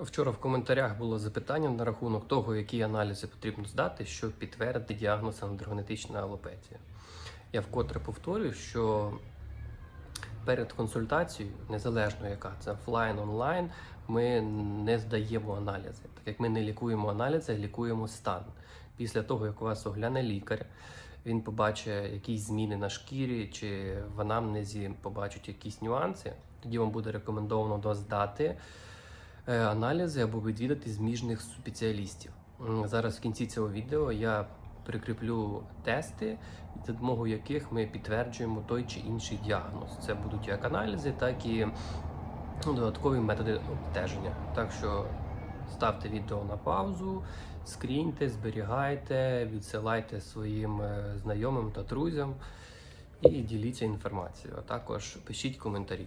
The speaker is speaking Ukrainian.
Вчора в коментарях було запитання на рахунок того, які аналізи потрібно здати, щоб підтвердити діагноз андрогенетична алопеція. Я вкотре повторюю, що перед консультацією, незалежно яка це офлайн, онлайн, ми не здаємо аналізи. Так як ми не лікуємо аналізи, а лікуємо стан. Після того, як у вас огляне лікар, він побачить якісь зміни на шкірі чи в анамнезі побачить якісь нюанси, тоді вам буде рекомендовано доздати аналізи або відвідати зміжних спеціалістів. Зараз в кінці цього відео я прикріплю тести, за допомогою яких ми підтверджуємо той чи інший діагноз. Це будуть як аналізи, так і ну, додаткові методи обстеження. Так що ставте відео на паузу, скріньте, зберігайте, відсилайте своїм е, знайомим та друзям і діліться інформацією. А також пишіть коментарі.